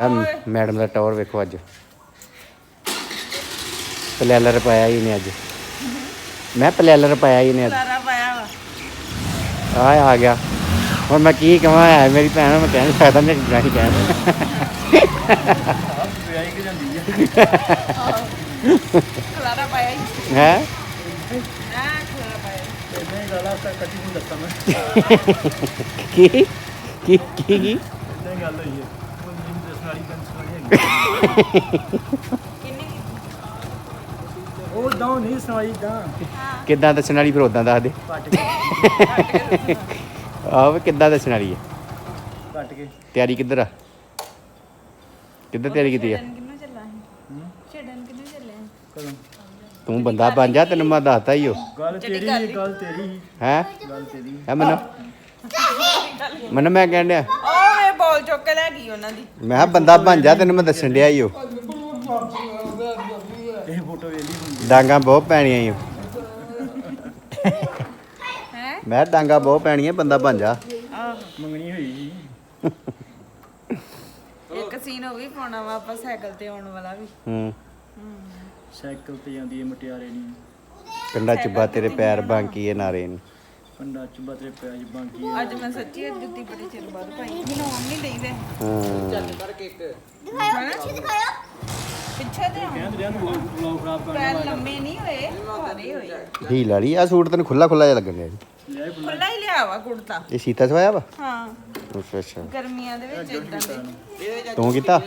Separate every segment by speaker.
Speaker 1: Madam ਦਾ ਟੌਰ ਵੇਖੋ ਅੱਜ। ਪਲੈਲਰ ਪਾਇਆ ਹੀ ਨੇ ਅੱਜ। ਮੈਂ ਪਲੈਲਰ ਪਾਇਆ ਹੀ ਨੇ ਅੱਜ।
Speaker 2: ਸਾਰਾ ਪਾਇਆ ਵਾ।
Speaker 1: ਆ ਆ ਗਿਆ। ਹੁਣ ਮੈਂ ਕੀ ਕਹਾਂ ਹੈ ਮੇਰੀ ਭੈਣ ਨੂੰ ਮੈਂ ਕਹਿ ਨਹੀਂ ਸਕਦਾ ਮੈਂ
Speaker 2: ਹੀ
Speaker 1: ਹੈ।
Speaker 3: ਦੱਸਾਂ ਮੈਂ
Speaker 1: ਕੀ? ਕੀ ਕੀ ਕੀ?
Speaker 3: ਗੱਲ ਹੋਈ ਹੈ ਉਹ ਜਿੰਨ ਦੱਸਣ ਵਾਲੀ ਗੱਲ ਸੁਣੀ ਹੈਗੀ
Speaker 2: ਕਿੰਨੀ
Speaker 3: ਉਹ ਦਾਉ ਨਹੀਂ ਸੁਣਾਈ ਤਾਂ
Speaker 1: ਕਿੱਦਾਂ ਦੱਸਣ ਵਾਲੀ ਫਿਰ ਉਦਾਂ ਦੱਸ ਦੇ।
Speaker 3: ਕੱਟ ਕੇ।
Speaker 1: ਆਹ ਵੀ ਕਿੱਦਾਂ ਦੱਸਣ ਵਾਲੀ ਹੈ
Speaker 3: ਕੱਟ ਕੇ।
Speaker 1: ਤਿਆਰੀ ਕਿੱਧਰ ਆ? ਕਿੱਧਰ ਤਿਆਰੀ ਕੀਤੀ ਆ?
Speaker 2: ਛੱਡਣ ਕਿੰਨੂੰ ਚੱਲਾ ਸੀ ਛੱਡਣ ਕਿੰਨੂੰ ਚੱਲਿਆ
Speaker 3: ਕਦੋਂ?
Speaker 1: ਤੂੰ ਬੰਦਾ ਬਣ ਜਾ ਤੈਨੂੰ ਮੈਂ ਦੱਸਤਾ ਹੀ ਹੋ
Speaker 3: ਗੱਲ ਤੇਰੀ ਹੀ ਗੱਲ ਤੇਰੀ ਹੀ
Speaker 1: ਹੈ?
Speaker 3: ਗੱਲ ਤੇਰੀ
Speaker 1: ਹੈ ਮਨ? ਮਨ ਮੈਂ ਕਹਿਣ ਡਿਆ।
Speaker 2: ਉਹ ਬੋਲ ਚੁੱਕ ਕੇ ਲੈ ਗਈ ਉਹਨਾਂ ਦੀ।
Speaker 1: ਮੈਂ ਕਿਹਾ ਬੰਦਾ ਬਣ ਜਾ ਤੈਨੂੰ ਮੈਂ ਦੱਸਣ ਡਿਆ ਹੀ ਹੋ
Speaker 3: ਇਹ ਫੋਟੋ ਵੇਲੀ ਹੁੰਦੀ
Speaker 1: ਡਾਂਗਾ ਬਹੁਤ ਪੈਣੀਆਂ ਈ ਓ।
Speaker 2: ਹੈ?
Speaker 1: ਮੈਂ ਕਿਹਾ ਡਾਂਗਾ ਬਹੁਤ ਪੈਣੀਆਂ ਬੰਦਾ ਬਣ ਜਾ।
Speaker 2: ਆਹ।
Speaker 3: ਮੰਗਣੀ ਹੋਈ ਸੀ
Speaker 2: ਇੱਕ ਸੀਨ ਉਹ ਵੀ ਪਾਉਣਾ ਵਾ ਆਪਾਂ ਸਾਈਕਲ ਤੇ ਆਉਣ ਵਾਲਾ ਵੀ।
Speaker 1: ਹੂੰ।
Speaker 3: ਸਾਈਕਲ ਤੇ ਜਾਂਦੀ ਹੈ ਮਟਿਆਰੇ ਨਹੀਂ
Speaker 1: ਕੰਡਾ ਚੁੱਬਾ ਤੇਰੇ ਪੈਰ ਬਾਂਕੀ ਇਹ ਨਾਰੇ ਨੂੰ।
Speaker 3: ਪੰਡਾ ਚੁੱਬਾ ਤੇਰੇ ਪਿਆਜ ਬਾਂਕੀ
Speaker 2: ਅੱਜ ਮੈਂ ਸੱਚੀ ਅੱਜ ਜੁੱਤੀ ਬੜੀ ਚਿਰ ਬਾਅਦ ਪਾਈ ਬਣਾਉਣ ਨਹੀਂ ਦੇਈਦੇ
Speaker 1: ਹਾਂ
Speaker 2: ਪਿੱਛੇ ਤੇ ਆਉਣ।
Speaker 3: ਕਹਿੰਦੇ ਰਿਆਂ ਨੂੰ ਬਲੌਗ ਖਰਾਬ ਕਰਨ
Speaker 2: ਪੈਰ ਲੰਮੇ ਨਹੀਂ ਹੋਏ ਭਾਰੇ ਹੋਏ।
Speaker 1: ਹੀ ਲੜੀ ਆ ਸੂਟ ਤੈਨੂੰ ਖੁੱਲਾ ਖੁੱਲਾ ਜਿਹਾ ਲੱਗਣ ਡਿਆ ਜੀ।
Speaker 2: ਖੁੱਲਾ ਹੀ ਲਿਆ ਵਾ ਕੁੜਤਾ।
Speaker 1: ਇਹ ਸੀਤਾ ਸਵਾਇਆ ਵਾ?
Speaker 2: ਹਾਂ।
Speaker 1: ਅੱਛਾ ਅੱਛਾ
Speaker 2: ਗਰਮੀਆਂ ਦੇ ਵਿੱਚ ਇਦਾਂ ਦੇ।
Speaker 1: ਤੂੰ ਕੀਤਾ?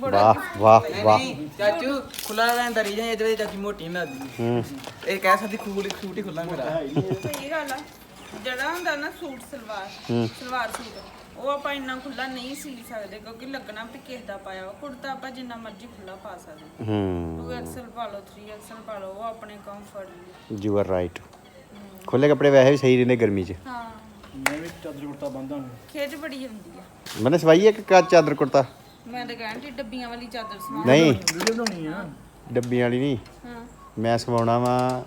Speaker 1: ਵਾਹ ਵਾਹ ਵਾਹ।
Speaker 4: ਚਾਚੂ ਖੁੱਲਾ ਰਹਿਣ ਦਰੀ ਜਾਂ ਇਹਦੇ ਵਿੱਚ ਚਾਚੀ ਮੋਟੀ ਨਾ ਦੀ
Speaker 1: ਹੂੰ।
Speaker 4: ਇਹ ਕਹਿ ਸਕਦੀ ਖੂਲ ਸੂਟ ਹੀ ਖੁੱਲਾ ਮੇਰਾ।
Speaker 2: ਸਹੀ ਗੱਲ ਆ। ਜਿਹੜਾ ਹੁੰਦਾ ਨਾ ਸੂਟ ਸਲਵਾਰ
Speaker 1: ਹੂੰ।
Speaker 2: ਸਲਵਾਰ ਸੂਟ ਉਹ ਆਪਾਂ ਇੰਨਾ ਖੁੱਲਾ ਨਹੀਂ ਸੀ ਸਕਦੇ ਕਿਉਂਕਿ ਲੱਗਣਾ ਵੀ ਕਿਸੇ ਦਾ ਪਾਇਆ ਵਾ ਕੁੜਤਾ ਆਪਾਂ ਜਿੰਨਾ ਮਰਜ਼ੀ ਖੁੱਲਾ ਪਾ ਸਕਦੇ।
Speaker 1: ਹੂੰ।
Speaker 2: 2 ਐਕਸਲ ਪਾ ਲਓ 3 ਐਕਸਲ ਪਾ ਲਓ ਉਹ ਆਪਣੇ ਕੰਫਰਟ ਲਈ।
Speaker 1: ਯੂ ਆਰ ਰਾਈਟ ਖੁੱਲੇ ਕੱਪੜੇ ਵੈਸੇ ਵੀ ਸਹੀ ਰਹਿੰਦੇ ਗਰਮੀ 'ਚ।
Speaker 2: ਹਾਂ।
Speaker 3: ਮੈਂ ਵੀ ਚਾਦਰ ਕੁੜਤਾ ਬੰਦਾ ਹੁਣ
Speaker 2: ਖੇਜ ਬੜੀ ਹੁੰਦੀ ਆ।
Speaker 1: ਮੈਨੇ ਸਵਾਈ ਇੱਕ ਕਾ ਚਾਦਰ ਕੁੜਤਾ?
Speaker 2: ਮੈਂ ਤਾਂ ਕਹਿੰਦੀ ਡੱਬੀਆਂ ਵਾਲੀ ਚਾਦਰ ਸਵਾ
Speaker 1: ਨਹੀਂ।
Speaker 3: ਵੀਡੀਓ ਬਣਾਉਣੀ ਆ।
Speaker 1: ਡੱਬੀਆਂ ਵਾਲੀ ਨਹੀਂ।
Speaker 2: ਹਾਂ।
Speaker 1: ਮੈਂ ਸਵਾਉਣਾ ਵਾ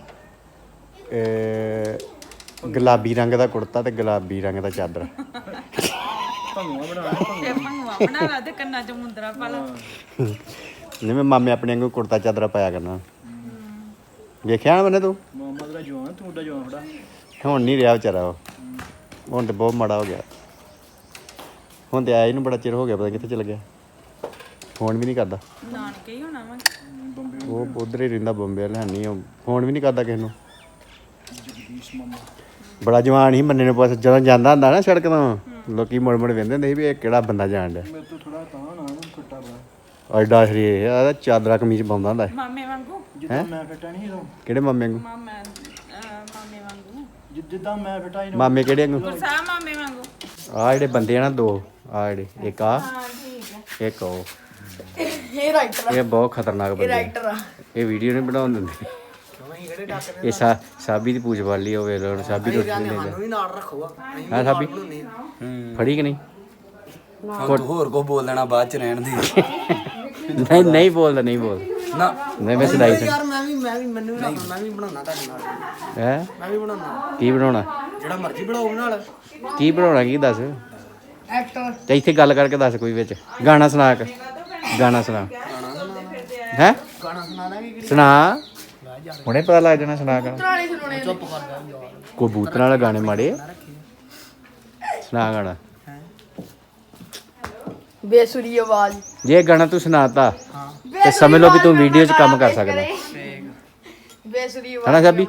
Speaker 1: ਗੁਲਾਬੀ ਰੰਗ ਦਾ ਕੁੜਤਾ ਤੇ ਗੁਲਾਬੀ ਰੰਗ ਦਾ ਚਾਦਰ।
Speaker 3: ਭੰਗਵਾ ਬਣਾਉਣਾ
Speaker 2: ਤੇ ਭੰਗਵਾ ਬਣਾ ਲਾ। ਤੇ ਕੰਨਾਂ 'ਚ ਮੁੰਦਰਾ ਪਾ ਲਾ।
Speaker 1: ਜਿਵੇਂ ਮਾਮੇ ਆਪਣੇ ਵਾਂਗੂ ਕੁੜਤਾ ਚਾਦਰਾ ਪਾਇਆ ਕਰਨਾ। ਵੇਖਿਆ ਨਾ ਮੈਨੇ ਤੂੰ?
Speaker 3: ਮੁਹੰਮਦ ਦਾ ਜਵਾਨ ਤੂੰ ਦਾ ਜਵਾਨ ਥੋੜਾ
Speaker 1: ਹੁਣ ਨਹੀਂ ਰਿਹਾ ਵਿਚਾਰਾ ਉਹ। ਹੁਣ ਤੇ ਬਹੁਤ ਮਾੜਾ ਹੋ ਗਿਆ। ਹੁਣ ਤੇ ਆਇਆ ਇਹਨੂੰ ਬੜਾ ਚਿਰ ਹੋ ਗਿਆ ਪਤਾ ਕਿੱਥੇ ਚਲ ਗਿਆ। ਫੋਨ ਵੀ ਨਹੀਂ ਕਰਦਾ।
Speaker 2: ਨਾਨਕੇ ਹੀ ਹੋਣਾ ਵਾ।
Speaker 1: ਉਹ ਉਧਰ ਹੀ ਰਹਿੰਦਾ ਬੰਬੇ ਵਾਲਾ ਨਹੀਂ ਉਹ ਫੋਨ ਵੀ ਨਹੀਂ ਕਰਦਾ ਕਿਸੇ ਨੂੰ।
Speaker 3: ਜਗਦੀਸ਼ ਮਾਮਾ
Speaker 1: ਬੜਾ ਜਵਾਨ ਹੀ ਮੰਨੇ ਨੂੰ ਪਾਸ ਜਦੋਂ ਜਾਂਦਾ ਹੁੰਦਾ ਨਾ ਸੜਕ ਤੋਂ ਲੋਕੀ ਮੁੜ ਮੁੜ ਵੇਂਦੇ ਹੁੰਦੇ ਸੀ ਵੀ ਇਹ ਕਿਹੜਾ ਬੰਦਾ ਜਾਣ ਡਿਆ।
Speaker 3: ਮੇਰੇ ਤੋਂ ਥੋੜਾ ਤਾਂ ਨਾ ਫੱਟਾ ਬੜਾ
Speaker 1: ਐਡਾ ਸਰੀਰ ਆ ਚਾਦਰਾ ਕਮੀਜ਼ ਪਾਉਂਦਾ ਹੁੰਦਾ। ਸੀ।
Speaker 2: ਮਾਮੇ ਵਾਂਗੂ?
Speaker 3: ਜਿੱਦਾਂ ਮੈਂ ਫਿੱਟਾ ਨਹੀਂ ਰੋ
Speaker 1: ਕਿਹੜੇ ਮਾਮੇ ਵਾਂਗੂ?
Speaker 2: ਮਾਮਾ
Speaker 3: ਜਿੱਦਾਂ ਮੈਂ ਫਿੱਟਾ ਹੀ
Speaker 1: ਮਾਮੇ ਕਿਹੜੇ ਵਾਂਗੂ?
Speaker 2: ਗੁਰਸਾ ਮਾਮੇ ਵਾਂਗੂ।
Speaker 1: ਆ ਜਿਹੜੇ ਬੰਦੇ ਆ ਨਾ ਦੋ ਆ ਜਿਹੜੇ ਇੱਕ ਆ
Speaker 2: ਹਾਂ ਠੀਕ ਆ।
Speaker 1: ਇੱਕ ਉਹ।
Speaker 2: ਇਹ ਰਾਈਟਰ
Speaker 1: ਇਹ ਬਹੁਤ ਖਤਰਨਾਕ ਬੰਦੇ ਆ।
Speaker 2: ਰਾਈਟਰ ਆ।
Speaker 1: ਇਹ ਵੀਡੀਓ ਨਹੀਂ ਬਣਾਉਣ ਦਿੰਦੇ। ਇਹ ਸਾ ਸਾਬੀ ਦੀ ਪੂਛ ਵਾਲੀ ਹੋਵੇ ਲੋਣ ਸਾਬੀ ਨਹੀਂ
Speaker 4: ਵੀ ਨਾਲ ਰੱਖੋ
Speaker 1: ਹਾਂ। ਸਾਬੀ। ਫੜੀ ਕਿ ਨਹੀਂ?
Speaker 4: ਤੂੰ ਹੋਰ ਕੋ ਬੋਲ ਦੇਣਾ ਬਾਅਦ ਚ ਰਹਿਣ ਦੀ।
Speaker 1: ਨਹੀਂ ਨਹੀਂ ਬੋਲਦਾ ਨਹੀਂ ਬੋਲਦਾ।
Speaker 4: ਨਾ।
Speaker 1: ਨਹੀਂ ਮੈਂ ਸਦਾਈ
Speaker 4: ਯਾਰ ਮੈਂ ਵੀ ਮੈਂ ਵੀ ਮੈਨੂੰ ਵੀ ਮੈਂ ਵੀ ਬਣਾਉਣਾ ਤੁਹਾਡੇ ਨਾਲ।
Speaker 1: ਹੈ?
Speaker 4: ਮੈਂ ਵੀ ਬਣਾਉਣਾ।
Speaker 1: ਕੀ ਬਣਾਉਣਾ?
Speaker 4: ਜਿਹੜਾ ਮਰਜ਼ੀ ਬਣਾਓ ਨਾਲ।
Speaker 1: ਕੀ ਬਣਾਉਣਾ ਕੀ ਦੱਸ?
Speaker 2: ਐਕਟਰ।
Speaker 1: ਤੇ ਇੱਥੇ ਗੱਲ ਕਰਕੇ ਦੱਸ ਕੋਈ ਵਿੱਚ। ਗਾਣਾ ਸੁਣਾ ਇੱਕ ਗਾਣਾ ਸੁਣਾ। ਹੈ?
Speaker 4: ਗਾਣਾ ਸੁਣਾ। ਦਾਂਗੇ
Speaker 1: ਸੁਣਾ ਹੁਣੇ ਪਤਾ ਲੱਗ ਜਾਣਾ ਸੁਣਾ ਗਾਣਾ ਕਬੂਤਰਾਂ ਵਾਲੇ ਗਾਣੇ ਮਾੜੇ। ਆ? ਸੁਣਾ ਗਾਣਾ।
Speaker 5: ਬੇਸੁਰੀ ਆਵਾਜ਼।
Speaker 1: ਜੇ ਗਾਣਾ ਤੂੰ ਸੁਣਾਤਾ। ਤੇ ਸਮਝ ਲਓ ਵੀ ਤੂੰ ਵੀਡੀਓ 'ਚ ਕੰਮ ਕਰ ਸਕਦਾ।
Speaker 5: ਬੇਸੁਰੀ
Speaker 1: ਹਨਾ ਸਾਬੀ।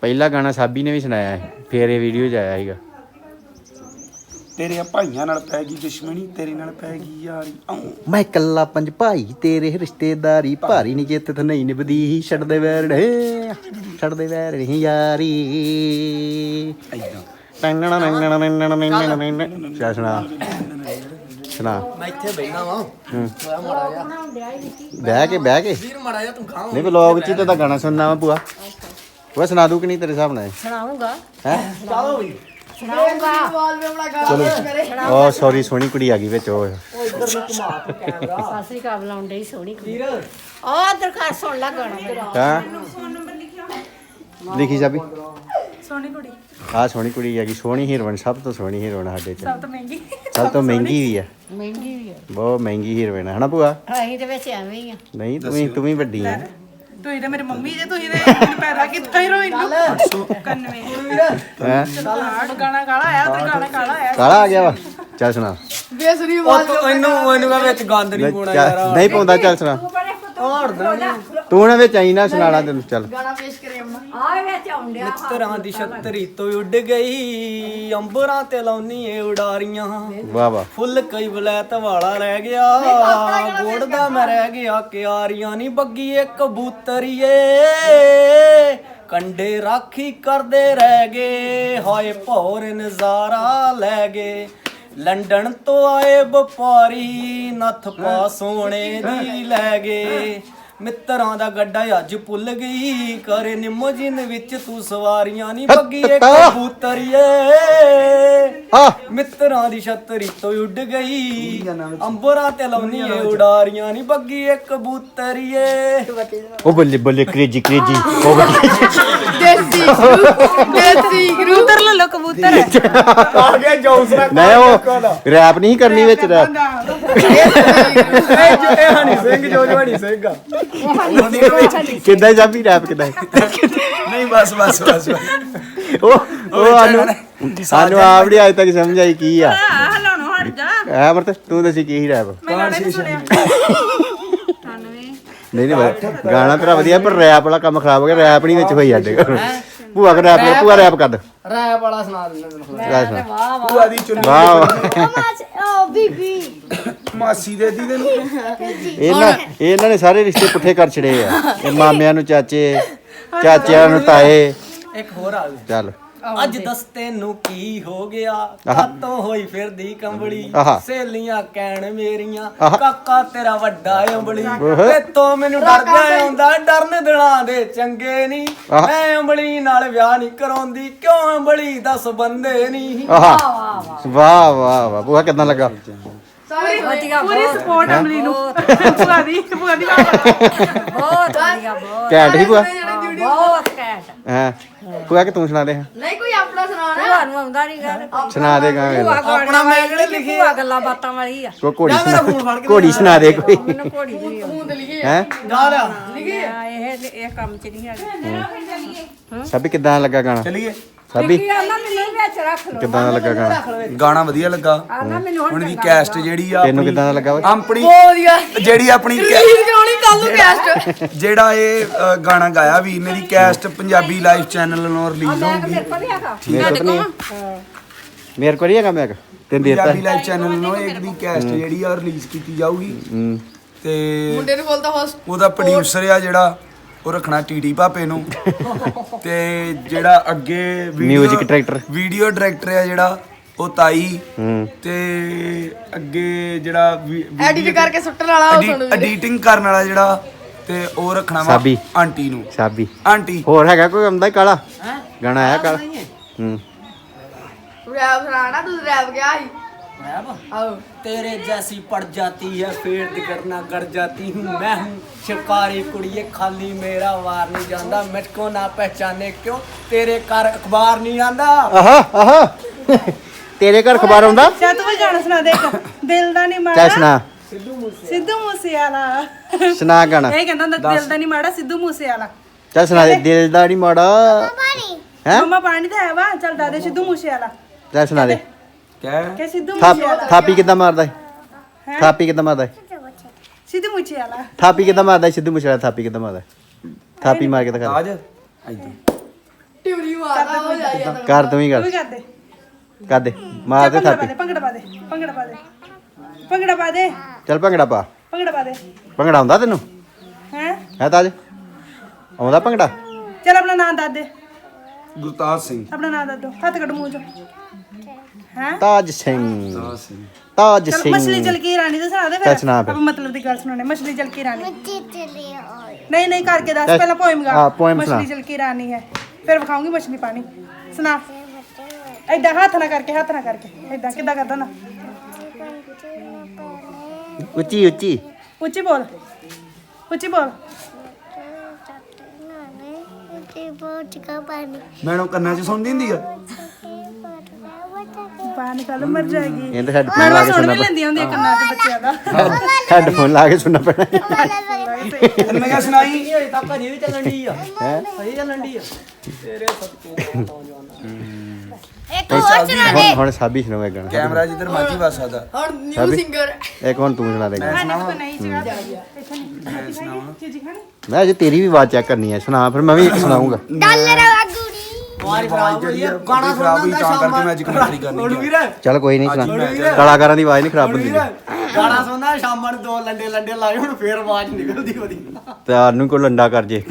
Speaker 1: ਪਹਿਲਾ ਗਾਣਾ ਸਾਬੀ ਨੇ ਵੀ ਸੁਣਾਇਆ ਹੈ ਫੇਰ ਇਹ ਵੀਡੀਓ 'ਚ ਆਇਆ ਸੀਗਾ।
Speaker 6: ਤੇਰੇ ਭਾਈਆਂ ਨਾਲ ਪੈ ਗਈ ਦੁਸ਼ਮਣੀ ਤੇਰੇ ਨਾਲ ਪੈ ਗਈ ਯਾਰੀ। ਆਉਂ।
Speaker 1: ਮੈਂ ਇਕੱਲਾ ਪੰਜ ਭਾਈ ਤੇਰੇ ਰਿਸ਼ਤੇਦਾਰੀ। ਭਾਰੀ ਨਹੀਂ ਜਿੱਤ ਤੇ ਨਹੀਂ ਨਿਭਦੀ ਛੱਡਦੇ ਵੈਰੜੇ ਛੱਡਦੇ ਵੈਰੜੇ ਯਾਰੀ।
Speaker 6: ਐਦਾਂ
Speaker 1: ਟੰਗਣਾ ਨੰਗਣਾ ਨੰਗਣਾ ਨੰਗਣਾ ਨੰਗਣਾ ਚਾ ਸੁਣਾ
Speaker 4: ਮੈਂ ਇੱਥੇ ਬੈਠਾ ਵਾਂ।
Speaker 1: ਹੂੰ।
Speaker 4: ਹੋਇਆ ਮਾੜਾ ਜਿਹਾ।
Speaker 1: ਬਹਿ ਕੇ ਬਹਿ ਕੇ।
Speaker 4: ਵੀਰ ਮਾੜਾ ਜਿਹਾ ਤੂੰ ਖਾਂ
Speaker 1: ਨਹੀਂ ਵਲੌਗ ਚ ਤਾਂ ਗਾਣਾ ਸੁਣਨਾ ਵਾ ਭੂਆ। ਉਹ ਸੁਣਾ ਦੂ ਕਿ ਨਹੀਂ ਤੇਰੇ ਹਿਸਾਬ ਨਾਲ?
Speaker 5: ਸੁਣਾਉਂਗਾ।
Speaker 1: ਹੈ?
Speaker 4: ਚਾਹੋ ਵੀ।
Speaker 5: ਸੁਣਾਉਂਗਾ। ਆਵਾਜ਼ ਵਿੱਚ ਆਪਣਾ ਗਾਣਾ
Speaker 1: ਚਲੋ। ਉਹ ਸੌਰੀ ਸੋਹਣੀ ਕੁੜੀ ਆ ਗਈ ਵਿੱਚ ਉਹ
Speaker 4: ਇੱਧਰ ਨੂੰ ਘੁਮਾ ਕੇ ਕੈਮਰਾ
Speaker 5: ਸਾਸਰੀ ਕਾ ਬੁਲਾਉਂਦੇ ਹੀ ਸੋਹਣੀ ਕੁੜੀ।
Speaker 4: ਵੀਰ।
Speaker 5: ਆ ਦਰਖਾਸਤ ਸੁਣ ਲੈ ਗਾਣਾ। ਮੇਰਾ
Speaker 1: ਹਾਂ
Speaker 2: ਫੋਨ ਨੰਬਰ ਲਿਖਿਓ
Speaker 1: ਲਿਖੀ ਜਾਬੀ
Speaker 2: ਸੋਹਣੀ ਕੁੜੀ।
Speaker 1: ਆ ਸੋਹਣੀ ਕੁੜੀ ਹੈਗੀ ਸੋਹਣੀ ਹੀਰੋਇਨ ਸਭ ਤੋਂ ਸੋਹਣੀ ਹੀਰੋਇਨ ਸਾਡੇ ਚ।
Speaker 2: ਸਭ ਤੋਂ ਮਹਿੰਗੀ।
Speaker 1: ਸਭ ਤੋਂ ਮਹਿੰਗੀ ਵੀ ਆ।
Speaker 5: ਮਹਿੰਗੀ ਵੀ ਆ।
Speaker 1: ਬਹੁਤ ਮਹਿੰਗੀ ਹੀਰੋਇਨ ਹੈ ਹਨਾ ਭੂਆ?
Speaker 5: ਅਸੀਂ ਤੇ ਵਿੱਚ ਐਵੇਂ ਹੀ ਆ।
Speaker 1: ਨਹੀਂ ਤੂੰ ਤੂੰ ਵੀ ਵੱਡੀ ਆ।
Speaker 2: ਤੁਸੀਂ ਤੇ ਮੇਰੀ ਮੰਮੀ ਜੇ ਤੁਸੀਂ ਤੇ ਮੈਨੂੰ ਪੈਦਾ ਕੀਤਾ ਹੀਰੋਇਨ ਨੂੰ। 91
Speaker 1: ਹੈ?
Speaker 2: ਗਾਣਾ ਕਾਲਾ ਆਇਆ ਤੇ ਗਾਣਾ ਕਾਲਾ ਆਇਆ।
Speaker 1: ਕਾਲਾ ਆ ਗਿਆ ਵਾ। ਚੱਲ ਸੁਣਾ।
Speaker 4: ਉਹ ਤੂੰ ਇਹਨੂੰ ਇਹਨੂੰ ਵਿੱਚ ਗੰਦ ਨਹੀਂ ਪਾਉਣਾ ਯਾਰ।
Speaker 1: ਨਹੀਂ ਪਾਉਂਦਾ ਚੱਲ ਸੁਣਾ। ਤੂੰ ਨਾ ਵਿੱਚ ਆਈ ਨਾ ਸੁਣਾਣਾ ਤੈਨੂੰ ਚੱਲ।
Speaker 5: ਆ ਵਿੱਚ ਆਉਂਦਿਆ
Speaker 4: ਮਿੱਤਰਾਂ ਦੀ ਛਤਰੀ ਤੋਂ ਉੱਡ ਗਈ ਅੰਬਰਾਂ ਤੇ ਲਾਉਣੀ ਏ ਉਡਾਰੀਆਂ।
Speaker 1: ਵਾਹ ਵਾਹ।
Speaker 4: ਫੁੱਲ ਕਈ ਬਲੈਤ ਵਾਲਾ ਰਹਿ ਗਿਆ ਗੋੜ ਦਾ ਮੈਂ ਰਹਿ ਗਿਆ ਕਿਆਰੀਆਂ ਨਹੀਂ ਬੱਗੀਏ ਕਬੂਤਰੀਏ। ਕੰਡੇ ਰਾਖੀ ਕਰਦੇ ਰਹਿ ਗਏ ਹਾਏ ਭੌਰ ਨਜ਼ਾਰਾ ਲੈ ਗਏ। ਲੰਡਨ ਤੋਂ ਆਏ ਵਪਾਰੀ ਨੱਥ ਪਾ ਸੋਨੇ ਦੀ ਲੈ ਗਏ। ਮਿੱਤਰਾਂ ਦਾ ਗੱਡਾ ਅੱਜ ਭੁੱਲ ਗਈ ਕਰੇ ਨਿਮੋਜਿਨ ਵਿੱਚ ਤੂੰ ਸਵਾਰੀਆਂ ਨਹੀਂ ਬੱਗੀਏ ਕਬੂਤਰੀਏ।
Speaker 1: ਆ।
Speaker 4: ਮਿੱਤਰਾਂ ਦੀ ਛਤਰੀ ਤੋਂ ਉੱਡ ਗਈ ਅੰਬਰਾਂ ਤੇ ਲਾਉਣੀ ਏ ਉਡਾਰੀਆਂ ਨਹੀਂ ਬੱਗੀ ਏ ਕਬੂਤਰੀਏ।
Speaker 1: ਉਹ ਬੱਲੇ ਬੱਲੇ ਕ੍ਰੇਜੀ ਕ੍ਰੇਜੀ ਉਹ ਬੱਲੇ।
Speaker 2: ਕਬੂਤਰ ਲੈ ਲੋ ਕਬੂਤਰ।
Speaker 6: ਆ ਗਿਆ ਜੋਸ
Speaker 1: ਨਹੀਂ ਉਹ ਰੈਪ ਨਹੀਂ ਕਰਨੀ ਵਿੱਚ ਰੈਪ
Speaker 4: ਇਹ ਹਣੀ ਸਿੰਘ ਜੋ ਜੋ ਹਣੀ ਸਿੰਘ ਆ।
Speaker 1: ਕਿੱਦਾਂ ਜਾਬੀ ਰੈਪ ਕਿੱਦਾਂ?
Speaker 6: ਨਹੀਂ ਬਸ ਬਸ ਬਸ।
Speaker 1: ਉਹ ਉਹ ਸਾਨੂੰ ਸਾਨੂੰ ਆਪ ਨਹੀਂ ਅਜੇ ਤੱਕ ਸਮਝ ਆਈ ਕੀ ਆ।
Speaker 2: ਹਲਾਉਣੋਂ ਹਟ ਜਾ।
Speaker 1: ਐ ਅਮਰਤ ਤੂੰ ਦੱਸੀ ਕੀ ਰੈਪ
Speaker 2: ਮੈਂ ਨਹੀਂ ਸੁਣਿਆ। 98
Speaker 1: ਨਹੀਂ ਗਾਣਾ ਤੇਰਾ ਵਧੀਆ ਪਰ ਰੈਪ ਵਾਲਾ ਕੰਮ ਖਰਾਬ ਹੋ ਗਿਆ। ਰੈਪ ਨਹੀਂ ਵਿੱਚ ਹੋਈ ਸਾਡੇ ਕੋਲ। ਭੂਆ ਕਰ ਰੈਪ ਕਰ ਭੂਆ ਰੈਪ ਕਰ। ਦੇ
Speaker 4: ਰਾਇ ਵਾਲਾ ਸੁਣਾ ਦਿੰਦਾ ਤੈਨੂੰ
Speaker 1: ਸੁਣ।
Speaker 5: ਵਾਹ ਵਾਹ।
Speaker 6: ਭੂਆ ਦੀ ਚੁੰਨੀ
Speaker 1: ਵਾਹ ਵਾਹ।
Speaker 5: ਓ ਬੀਬੀ।
Speaker 6: ਮਾਸੀ ਦੇ ਦੀ ਤੈਨੂੰ?
Speaker 1: ਇਹਨਾਂ ਇਹਨਾਂ ਨੇ ਸਾਰੇ ਰਿਸ਼ਤੇ ਪੁੱਠੇ ਕਰ ਛੜੇ ਆ। ਇਹ ਮਾਮਿਆਂ ਨੂੰ ਚਾਚੇ ਚਾਚਿਆਂ ਨੂੰ ਤਾਏ।
Speaker 4: ਇੱਕ ਹੋਰ ਆ ਗਈ
Speaker 1: ਚੱਲ।
Speaker 4: ਅੱਜ ਦੱਸ ਤੈਨੂੰ ਕੀ ਹੋ ਗਿਆ। ਕਾਤੋਂ ਹੋਈ ਫਿਰਦੀ ਕੰਬਲੀ?
Speaker 1: ਆਹਾ।
Speaker 4: ਸੇਲੀਆਂ ਕਹਿਣ ਮੇਰੀਆਂ। ਕਾਕਾ ਤੇਰਾ ਵੱਡਾ ਅੰਬਲੀ।
Speaker 1: ਓਹੋ।
Speaker 4: ਤੇ ਤੋਂ ਮੈਨੂੰ ਡਰਦਾ ਆਉਂਦਾ ਡਰਨ ਦਿਲਾਂ ਦੇ ਚੰਗੇ ਨਹੀਂ।
Speaker 1: ਆਹਾ।
Speaker 4: ਮੈਂ ਅੰਬਲੀ ਨਾਲ ਵਿਆਹ ਨਹੀਂ ਕਰਾਉਂਦੀ ਕਿਉਂ ਅੰਬਲੀ ਦੱਸ ਬੰਦੇ ਨਹੀਂ?
Speaker 1: ਆਹਾ। ਵਾਹ ਵਾਹ ਵਾਹ। ਭੂਆ ਕਿਦਾਂ ਲੱਗਾ?
Speaker 5: ਵਧੀਆ
Speaker 2: ਪੂਰੀ ਸਪੋਰਟ ਅਮਲੀ ਨੂੰ। ਭੂਆ ਦੀ ਭੂਆ ਦੀ
Speaker 5: ਬਹੁਤ ਵਧੀਆ ਬਹੁਤ
Speaker 1: ਘੈਂਟ ਹੀ
Speaker 5: ਬਹੁਤ ਘੈਂਟ।
Speaker 1: ਹਾਂ? ਭੂਆ ਕਿ ਤੂੰ ਸੁਣਾ ਦੇ। ਹਾਂ
Speaker 5: ਨਹੀਂ ਕੋਈ ਆਪਣਾ ਸੁਣਾਣਾ ਤੁਹਾਨੂੰ ਆਉਂਦਾ ਨਹੀਂ ਗੱਲ
Speaker 1: ਸੁਣਾ ਦੇ ਗਾ
Speaker 5: ਆਪਣਾ ਮੈਂ ਕਿਹੜੇ ਲਿਖੀ। ਆ ਗੱਲਾਂ ਬਾਤਾਂ ਵਾਲੀ ਆ।
Speaker 1: ਕੋ ਘੋੜੀ ਸੁਣਾ ਘੋੜੀ ਸੁਣਾ ਦੇ ਕੋਈ।
Speaker 5: ਮੈਨੂੰ ਘੋੜੀ ਨਹੀਂ
Speaker 1: ਹੈ?
Speaker 4: ਗਾ ਲਿਆ।
Speaker 5: ਆ, ਇਹ ਇਹ ਕੰਮ ਚ ਨਹੀਂ ਹੈਗੀ।
Speaker 1: ਸਭੀ ਕਿਦਾਂ ਲੱਗਾ ਗਾਣਾ?
Speaker 6: ਚਲੀਏ।
Speaker 1: ਸਭੀ
Speaker 5: ਕੀ ਆਂਦਾ ਮੈਨੂੰ ਵਿੱਚ ਰੱਖ ਲਓ।
Speaker 1: ਕਿਦਾਂ ਦਾ ਲੱਗਾ ਗਾਣਾ?
Speaker 6: ਗਾਣਾ ਵਧੀਆ ਲੱਗਾ।
Speaker 5: ਮੈਨੂੰ
Speaker 6: ਹੁਣ ਦੀ ਕੈਸਟ ਜਿਹੜੀ ਆ
Speaker 1: ਤੈਨੂੰ ਕਿਦਾਂ ਦਾ ਲੱਗਾ
Speaker 6: ਆਪਣੀ ਜਿਹੜੀ ਆਪਣੀ ਕਰਾਉਣੀ ਕੱਲ ਨੂੰ ਕੈਸਟ ਜਿਹੜਾ ਇਹ ਅ, ਗਾਣਾ ਗਾਇਆ ਵੀਰ ਨੇ ਦੀ ਕੈਸਟ ਪੰਜਾਬੀ ਲਾਈਵ ਚੈਨਲ ਨੂੰ ਰਿਲੀਜ਼ ਹੋਊਗੀ।
Speaker 5: ਮੇਰੇ ਕੋਲ ਨਹੀਂ ਹੈਗਾ।
Speaker 1: ਮੇਰੇ ਕੋਲ ਨਹੀਂ ਹੈ। ਮੇਰੇ ਕੋਲ ਹੀ ਹੈਗਾ ਮੈਂ। ਤੈਨੂੰ ਦੇਤਾ
Speaker 6: ਪੰਜਾਬੀ ਲਾਈਵ ਚੈਨਲ ਨੂੰ ਇੱਕ ਦੀ ਕੈਸਟ ਜਿਹੜੀ ਆ ਰਿਲੀਜ਼ ਕੀਤੀ ਜਾਊਗੀ।
Speaker 1: ਹੂੰ।
Speaker 6: ਤੇ ਮੁੰਡੇ ਨੂੰ ਬੋਲਦਾ ਹੋਸਟ ਉਹਦਾ ਪ੍ਰੋਡਿਊਸਰ ਆ ਜਿਹੜਾ। ਉਹ ਰੱਖਣਾ ਟੀਟੀ ਭਾਪੇ ਨੂੰ। ਤੇ ਜਿਹੜਾ ਅੱਗੇ
Speaker 1: Music director।
Speaker 6: ਵੀਡੀਓ ਡਾਇਰੈਕਟਰ ਆ ਜਿਹੜਾ ਉਹ ਤਾਈ।
Speaker 1: ਹੂੰ।
Speaker 6: ਤੇ ਅੱਗੇ ਜਿਹੜਾ
Speaker 7: ਐਡਿਟ ਕਰਕੇ ਸੁੱਟਣ ਵਾਲਾ ਉਹ ਸੁਣ
Speaker 6: ਐਡੀਟਿੰਗ ਕਰਨ ਵਾਲਾ ਜਿਹੜਾ ਤੇ ਉਹ ਰੱਖਣਾ ਵਾ
Speaker 1: ਸਾਬੀ।
Speaker 6: ਆਂਟੀ ਨੂੰ।
Speaker 1: ਸਾਬੀ।
Speaker 6: ਆਂਟੀ।
Speaker 1: ਹੋਰ ਹੈਗਾ ਕੋਈ ਆਉਂਦਾ ਹੀ ਕਾਲਾ? ਗਾਣਾ ਆਇਆ ਕਾਲਾ? ਹੂੰ।
Speaker 7: ਰੈਪ ਸੁਣਾਣਾ ਤੂੰ ਰੈਪ ਗਿਆ ਸੀ। ਆਓ
Speaker 4: तेरे जैसी पड़ जाती है फिर करना कर जाती हूँ मैं हूँ शिकारी कुड़िए खाली मेरा वार नहीं जाता मुझको ना पहचाने क्यों तेरे घर अखबार नहीं आंदा
Speaker 1: ਆਹਾ ਆਹਾ ਤੇਰੇ ਘਰ ਖਬਰ ਆਉਂਦਾ
Speaker 2: ਚਾ ਤੂੰ ਵੀ ਗਾਣਾ ਸੁਣਾ ਦੇ ਇੱਕ ਦਿਲ ਦਾ ਨਹੀਂ
Speaker 1: ਚੱਲ
Speaker 2: ਮਾੜਾ
Speaker 1: ਸੁਣਾ
Speaker 2: ਸਿੱਧੂ ਮੂਸੇ ਵਾਲਾ
Speaker 1: ਸੁਣਾ ਗਾਣਾ
Speaker 2: ਇਹ ਕਹਿੰਦਾ ਹੁੰਦਾ ਦਿਲ ਦਾ ਨਹੀਂ ਮਾੜਾ ਸਿੱਧੂ ਮੂਸੇ ਵਾਲਾ
Speaker 1: ਚੱਲ ਸੁਣਾ ਦੇ ਦਿਲ ਦਾ ਨਹੀਂ ਮਾੜਾ ਹੈ
Speaker 2: ਮੰਮਾ ਪਾਣੀ ਤਾਂ ਹੈ ਵਾ ਚੱਲ ਦਾਦੇ ਸਿੱਧੂ ਮੂਸੇ ਵਾਲਾ
Speaker 1: ਚੱਲ ਸੁਣਾ ਦੇ
Speaker 6: ਕਹਿ
Speaker 2: ਕਿ ਸਿੱਧੂ
Speaker 1: ਥਾਪ ਕਿੱਦਾਂ ਮਾਰਦਾ ਹੈ? ਥਾਪੀ ਕਿੱਦਾਂ ਮਾਰਦਾ ਹੈ
Speaker 2: ਸਿੱਧੂ ਮੂਸੇ ਵਾਲਾ
Speaker 1: ਥਾਪੀ ਕਿੱਦਾਂ ਮਾਰਦਾ ਹੈ? ਸਿੱਧੂ ਮੁਸ਼ਰਾ ਥਾਪੀ ਕਿੱਦਾਂ ਮਾਰਦਾ ਹੈ? ਥਾਪੀ ਮਾਰ ਕੇ ਦਿਖਾ
Speaker 7: ਹੋ ਜਾਂਦਾ
Speaker 1: ਕਰ ਤੂੰ ਹੀ
Speaker 2: ਤੂੰ
Speaker 1: ਕਰ
Speaker 2: ਦੇ।
Speaker 1: ਕਰ ਦੇ ਮਾਰ ਦੇ
Speaker 2: ਭੰਗੜਾ ਪਾ
Speaker 1: ਥਾਪੀ।
Speaker 2: ਭੰਗੜਾ ਪਾ ਦੇ ਭੰਗੜਾ ਪਾ ਦੇ। ਭੰਗੜਾ ਪਾ ਦੇ।
Speaker 1: ਚੱਲ ਭੰਗੜਾ ਪਾ।
Speaker 2: ਭੰਗੜਾ ਪਾ ਦੇ।
Speaker 1: ਭੰਗੜਾ ਆਉਂਦਾ ਤੈਨੂੰ?
Speaker 2: ਹੈ?
Speaker 1: ਹੈ ਤਾਜ? ਆਉਂਦਾ ਭੰਗੜਾ?
Speaker 2: ਚੱਲ ਆਪਣਾ ਨਾਮ ਦੱਸ ਦੇ।
Speaker 6: ਗੁਰਤਾਜ ਸਿੰਘ।
Speaker 2: ਆਪਣਾ ਨਾਮ ਦੱਸ ਦੋ। ਹੱਥ ਕੱਢ ਮੂੰਹ ਚੋਂ। ਹੈ?
Speaker 1: ਤਾਜ ਸਿੰਘ।
Speaker 6: ਸਿੰਘ।
Speaker 1: ਤਾਜ
Speaker 2: ਚਲ
Speaker 1: ਸਿੰਘ।
Speaker 2: ਮਛਲੀ ਜਲਕੀ ਰਾਣੀ ਦਾ ਸੁਣਾ ਦੇ
Speaker 1: ਫਿਰ।
Speaker 2: ਆਪਾਂ ਮਤਲਬ ਦੀ ਗੱਲ ਸੁਣਾਉਣੇ ਮਛਲੀ ਜਲਕੀ ਰਾਣੀ। ਨਹੀਂ ਨਹੀਂ ਕਰਕੇ ਦੱਸ। ਪਹਿਲਾਂ ਪੋਇਮ ਗਾ।
Speaker 1: ਹਾਂ, poem ਸੁਣਾ।
Speaker 2: ਮਛਲੀ ਜਲਕੀ ਰਾਣੀ ਹੈ। ਫਿਰ ਵਿਖਾਉਂਗੀ ਮਛਲੀ ਪਾਣੀ। ਸੁਣਾ। ਐਦਾਂ ਹੱਥ ਨਾ ਕਰਕੇ ਹੱਥ ਨਾ ਕਰਕੇ। ਐਦਾਂ ਕਿੱਦਾਂ ਕਰਦਾ ਨਾ
Speaker 1: ਉੱਚੀ ਉੱਚੀ।
Speaker 2: ਉੱਚੀ ਬੋਲ। ਉੱਚੀ ਬੋਲ।
Speaker 6: ਮੈਨੂੰ ਕੰਨਾਂ 'ਚ ਸੁਣਦੀ ਹੁੰਦੀ ਆ।
Speaker 2: ਕੰਨ ਕੱਲ ਮਰ ਜਾਏਗੀ।
Speaker 1: ਇਹ ਤਾਂ ਹੈਡਫੋਨ ਲਾ ਕੇ
Speaker 2: ਸੁਣ
Speaker 1: ਸੁਣਨਾ
Speaker 2: ਵੀ ਲੈਂਦੀਆਂ ਹੁੰਦੀਆਂ ਕੰਨਾਂ 'ਚ ਬੱਚਿਆਂ ਦਾ।
Speaker 1: ਹੈਡਫੋਨ ਲਾ ਕੇ ਸੁਣਨਾ ਪੈਣਾ।
Speaker 6: ਮੈਂ ਕਿਹਾ ਸੁਣਾਈ।
Speaker 4: ਇਹ ਹੋਈ? ਤਾਂ ਭਾਜੀ ਵੀ ਚੱਲਣ ਦੀ ਆ।
Speaker 1: ਹੈ?
Speaker 4: ਸਹੀ ਚੱਲਣ ਦੀ ਆ। ਤੇਰੇ ਸੱਚੇ
Speaker 7: ਇੱਕ ਹੋਰ ਸੁਣਾ ਦੇ।
Speaker 1: ਹੁਣ ਸਾਬੀ ਸੁਣਾਵੇ ਗਾਣਾ।
Speaker 6: ਕੈਮਰਾ ਜਿੱਧਰ ਮਰਜ਼ੀ ਵੱਸ ਸਕਦਾ
Speaker 7: ਹੁਣ ਨਿਊ? ਸਿੰਗਰ
Speaker 1: ਇੱਕ ਹੁਣ ਤੂੰ ਸੁਣਾ ਦੇ ਗਾਣਾ।
Speaker 6: ਮੈਂ
Speaker 2: ਨਹੀਂ
Speaker 1: ਅਜੇ ਤੇਰੀ ਵੀ ਆਵਾਜ਼ ਚੈੱਕ ਕਰਨੀ ਹੈ ਸੁਣਾ ਫਿਰ ਮੈਂ ਵੀ ਸੁਣਾਉਂਗਾ
Speaker 7: ਡਾਲਰ ਵਾਗੂੜੀ
Speaker 4: ਆਵਾਜ਼ ਖਰਾਬ ਹੋਈ ਆ
Speaker 6: ਜਿਹੜੀ
Speaker 4: ਗਾਣਾ
Speaker 6: ਖਰਾਬ ਹੋਈ
Speaker 4: ਸੁਣਨਾ
Speaker 6: ਤਾਂ ਕਰਕੇ ਮੈਂ ਅੱਜ ਕਮੈਂਟਰੀ ਕਰਨੀ
Speaker 4: ਹੁਣ
Speaker 6: ਹੈ।
Speaker 4: ਵੀਰ
Speaker 1: ਚੱਲ ਕੋਈ ਨਹੀਂ ਸੁਣਾ ਕਲਾਕਾਰਾਂ ਦੀ ਆਵਾਜ਼ ਨਹੀਂ ਖਰਾਬ ਹੁੰਦੀ।
Speaker 4: ਗਾਣਾ ਸੁਣਨਾ ਸ਼ਾਮਾਂ ਨੂੰ ਦੋ ਲੰਡੇ ਲੰਡੇ ਲਾਏ ਹੁਣ ਫੇਰ ਆਵਾਜ਼ ਨਿਕਲਦੀ ਉਹਦੀ।
Speaker 1: ਤੁਹਾਨੂੰ ਕੋ ਲੰਡਾ ਕਰ ਜੇ।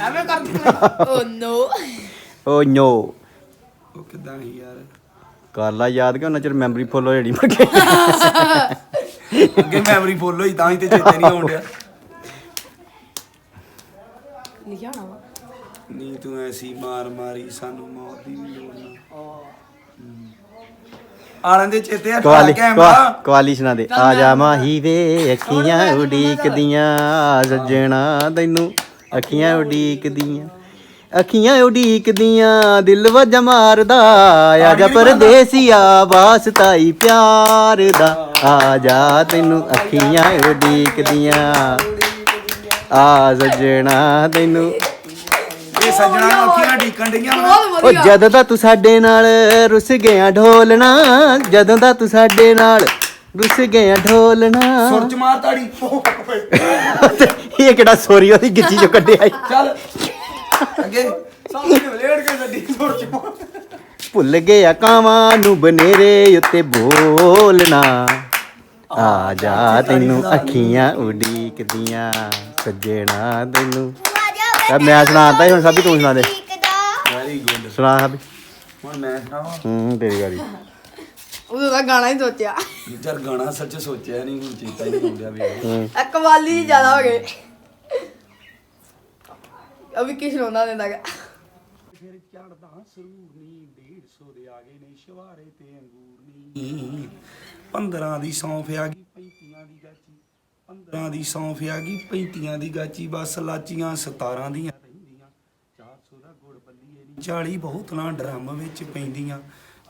Speaker 4: ਐਵੇਂ ਕਰਦੀ
Speaker 7: ਓ ਨੋ।
Speaker 1: ਓ ਨੋ।
Speaker 6: ਉਹ ਕਿਦਾਂ ਹੀ ਯਾਰ?
Speaker 1: ਕਰ ਲਾ ਯਾਦ ਕਿ ਉਹਨਾਂ ਚਿਰ ਮੈਮਰੀ ਫੁੱਲ ਹੋ ਜਣੀ ਮੁੜ ਕੇ।
Speaker 6: ਅੱਗੇ ਮੈਮਰੀ ਫੁੱਲ ਹੋਈ ਤਾਂ ਹੀ ਤੇ ਚੇਤੇ ਨਹੀਂ ਆਉਣ ਡਿਆ
Speaker 7: ਲਿਖਿਆ ਹੋਣਾ ਵਾ
Speaker 6: ਨੀ ਤੂੰ ਐਸੀ ਮਾਰ ਮਾਰੀ ਸਾਨੂੰ ਮੌਤ ਦੀ ਵੀ ਲੋੜ ਨਾ। ਆਲਾਂ ਦੇ ਚੇਤੇ ਆ
Speaker 1: ਕਵਾਲੀ
Speaker 6: ਕੈਮਰਾ
Speaker 1: ਕਵਾਲੀ ਸੁਣਾ ਦੇ ਆ ਜਾ ਮਾਹੀ ਵੇ ਅੱਖੀਆਂ ਉਡੀਕਦੀਆਂ ਸੱਜਣਾ ਤੈਨੂੰ। ਅੱਖੀਆਂ ਉਡੀਕਦੀਆਂ ਅੱਖੀਆਂ ਉਡੀਕਦੀਆਂ ਦਿਲ ਵਜ ਮਾਰਦਾ। ਆ ਜਾ ਪਰਦੇਸੀਆ ਵਾਸਤਾਈ ਪਿਆਰ ਦਾ। ਆ ਜਾ ਤੈਨੂੰ ਅੱਖੀਆਂ ਉਡੀਕਦੀਆਂ। ਆ ਸੱਜਣਾ ਤੈਨੂੰ
Speaker 6: ਇਹ ਸੱਜਣਾ ਨੂੰ ਅੱਖੀਆਂ ਢੀਕਣ ਡੀਆਂ
Speaker 7: ਬਹੁਤ
Speaker 1: ਓ
Speaker 7: ਵਧੀਆ
Speaker 1: ਜਦੋਂ ਦਾ ਤੂੰ ਸਾਡੇ ਨਾਲ ਰੁੱਸ ਗਿਆ ਢੋਲਣਾ ਜਦੋਂ ਦਾ ਤੂੰ ਸਾਡੇ ਨਾਲ ਰੁੱਸ ਗਿਆ ਢੋਲਣਾ
Speaker 6: ਸੁਰ ਚ ਮਾਰ ਤਾੜੀ।
Speaker 1: ਇਹ ਕਿਹੜਾ ਸੋਰੀ ਉਹਦੀ ਗਿੱਚੀ ਚੋਂ ਕੱਢਿਆ ਈ।
Speaker 6: ਚੱਲ। ਅੱਗੇ।
Speaker 4: ਸਾਹਮਣੇ ਲੇਟ ਕੇ ਗੱਡੀ ਸੁਰ ਚ
Speaker 1: ਭੁੱਲ ਗਿਆ ਕਾਵਾਂ ਨੂੰ ਬਨੇਰੇ ਉੱਤੇ ਬੋਲਣਾ। ਆ ਜਾ ਤੈਨੂੰ ਅੱਖੀਆਂ ਉਡੀਕਦੀਆਂ ਸੱਜਣਾ ਤੈਨੂੰ ਤਾਂ ਮੈਂ ਸੁਣਾਤਾ ਹੁਣ ਸਾਬੀ ਤੂੰ ਸੁਣਾ ਦੇ।
Speaker 6: ਵੈਰੀ ਗੁੱਡ
Speaker 1: ਸੁਣਾ ਸਾਬੀ।
Speaker 6: ਹੁਣ ਮੈਂ ਸੁਣਾਵਾਂ?
Speaker 1: ਹੂੰ ਤੇਰੀ ਵਾਰੀ।
Speaker 7: ਉਦੋਂ ਦਾ ਗਾਣਾ ਹੀ ਸੋਚਿਆ।
Speaker 6: ਯਾਰ ਗਾਣਾ ਸੱਚ ਸੋਚਿਆ ਨਹੀਂ ਹੁਣ ਚੇਤਾ ਹੀ ਨਹੀਂ ਆਉਂਦਾ ਵੀ
Speaker 7: ਇੱਕ ਕਵਾਲੀ ਜ਼ਿਆਦਾ ਹੋ ਗਏ ਅਭੀ ਕਿਸ ਰੋਣਾ ਦਿੰਦਾ ਗਾ
Speaker 6: ਫਿਰ ਚੜਦਾ ਸਰੂਰ ਨੀ 150 ਦੇ ਆ ਗਏ ਨੇ ਸ਼ਵਾਰੇ ਤੇ ਅੰਗੂਰ ਨੀ। 15 ਦੀ ਸੌਂਫ ਆ ਗਈ 35 ਦੀ ਗਾਚੀ 15 ਦੀ ਸੌਂਫ ਆ ਗਈ 35 ਦੀ ਗਾਚੀ ਬਸ ਲਾਚੀਆਂ 17 ਦੀਆਂ ਰਹਿੰਦੀਆਂ। 400 ਦਾ ਗੁੜ ਬੱਲੀਏ ਨੀ 40 ਬੋਤਲਾਂ ਡਰਮ ਵਿੱਚ ਪੈਂਦੀਆਂ।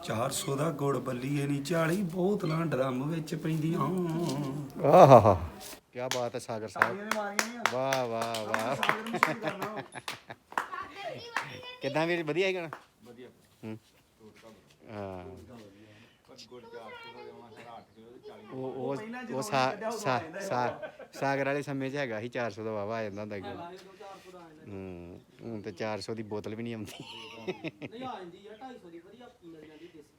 Speaker 6: 400 ਦਾ ਗੁੜ ਬੱਲੀਏ ਨੀ 40 ਬੋਤਲਾਂ ਡਰਮ ਵਿੱਚ ਪੈਂਦੀਆਂ।
Speaker 1: ਆਹਾ ਕੀ ਬਾਤ ਹੈ ਸਾਗਰ ਸਾਹਿਬ। ਵਾਹ ਵਾਹ ਵਾਹ। ਕਿੱਦਾਂ ਵੀਰ ਵਧੀਆ ਹੈ ਗਾਣਾ? ਵਧੀਆ। ਹਾਂ। ਉਹ ਉਹ ਉਹ ਸਾ ਸਾ ਸਾ- ਸਾਗਰ ਵਾਲੇ ਸਮੇਂ 'ਚ ਹੈਗਾ ਸੀ 400 ਦਾ ਵਾਵਾ ਆ ਜਾਂਦਾ ਹੁੰਦਾ ਸੀ। ਹੂੰ ਹੁਣ ਤੇ 400 ਦੀ ਬੋਤਲ ਵੀ ਨਹੀਂ ਆਉਂਦੀ।
Speaker 4: ਨਹੀਂ ਆ ਜਾਂਦੀ ਆ 250 ਦੀ ਵਧੀਆ ਮਿਲ ਜਾਂਦੀ ਦੇਸੀ।